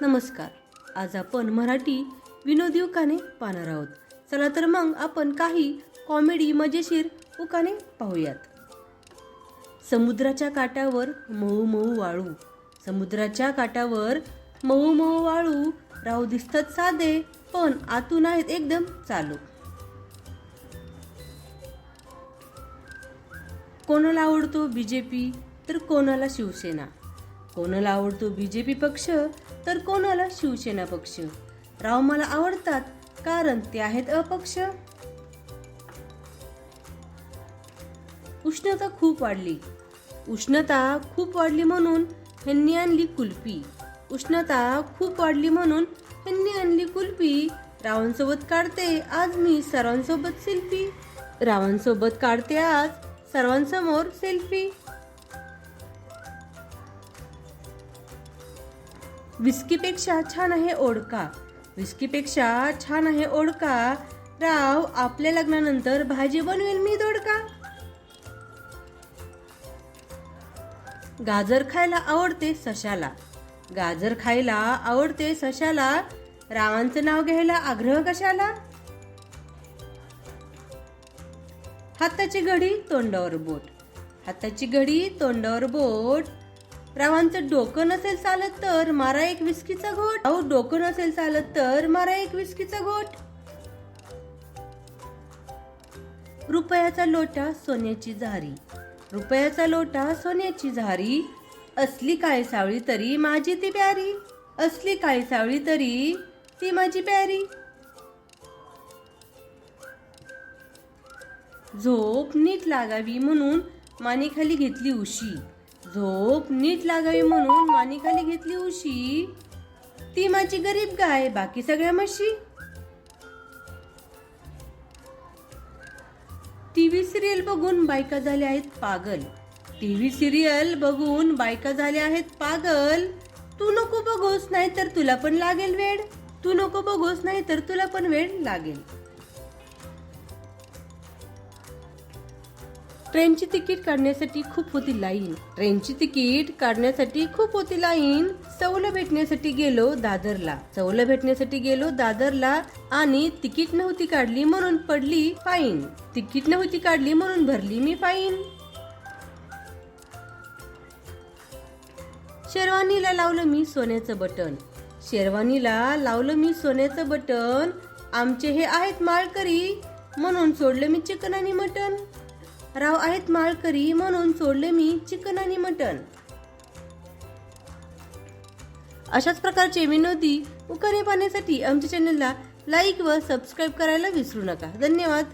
नमस्कार. आज आपण मराठी विनोदी उकाने पाहणार आहोत. चला तर मग आपण काही कॉमेडी मजेशीर उकाने पाहूयात. समुद्राच्या काठावर मऊ मऊ वाळू. समुद्राच्या काठावर मऊ मऊ वाळू. राहू दिसतात साधे पण आतून आहेत एकदम चालू. कोणाला आवडतो बीजेपी तर कोणाला शिवसेना? कोणाला आवडतो बी जे पी पक्ष तर कोणाला शिवसेना पक्ष? राव मला आवडतात कारण ते आहेत अपक्ष. उष्णता खूप वाढली. उष्णता खूप वाढली म्हणून ह्यांनी आणली कुल्फी. उष्णता खूप वाढली म्हणून ह्यांनी आणली कुल्फी. रावांसोबत काढते आज मी सर्वांसोबत सेल्फी. रावांसोबत काढते आज सर्वांसमोर सेल्फी. विस्कीपेक्षा छान आहे ओडका. विस्कीपेक्षा छान आहे ओडका. राव आपल्या लग्नानंतर भाजी बनवेल मी दोडका. गाजर खायला आवडते सशाला. गाजर खायला आवडते सशाला. रावांचं नाव घ्यायला आग्रह कशाला? हाताची घडी तोंडावर बोट. हाताची घडी तोंडावर बोट. रावांचं डोकं नसेल चालत तर मारा एक विस्कीचा घोट. अहो डोकं नसेल चालत तर मारा एक विस्कीचा घोट. रुपयाचा लोटा सोन्याची झारी. रुपयाचा लोटा सोन्याची झारी. असली काळी सावळी तरी माझी ती प्यारी. असली काळी सावळी तरी ती माझी प्यारी. झोप नीट लागावी म्हणून मानेखाली घेतली उशी. झोप नीट लागावी म्हणून मानिकाने घेतली उशी. ती माझी गरीब गाय बाकी सगळ्या म्हशी. टीव्ही सिरियल बघून बायका झाल्या आहेत पागल. टीव्ही सिरियल बघून बायका झाल्या आहेत पागल. तू नको बघूस नाही तर तुला पण लागेल वेळ तू नको बघूस नाही तर तुला पण वेळ लागेल. ट्रेनची तिकीट काढण्यासाठी खूप होती लाईन. ट्रेनची तिकीट काढण्यासाठी खूप होती लाईन. सवलं भेटण्यासाठी गेलो दादरला. सवलं भेटण्यासाठी गेलो दादरला आणि तिकीट नव्हती काढली म्हणून पडली फाईन. तिकीट नव्हती काढली म्हणून भरली मी फाईन. शेरवानीला लावलं मी सोन्याचं बटन. शेरवानीला लावलं मी सोन्याचं बटन. आमचे हे आहेत माळकरी म्हणून सोडलं मी चिकन आणि मटन. राव आहेत माळकरी म्हणून सोडले मी चिकन आणि मटन अशाच प्रकारचे विनोदी उकाने पाहण्यासाठी आमच्या चॅनलला लाईक व सबस्क्राईब करायला विसरू नका. धन्यवाद.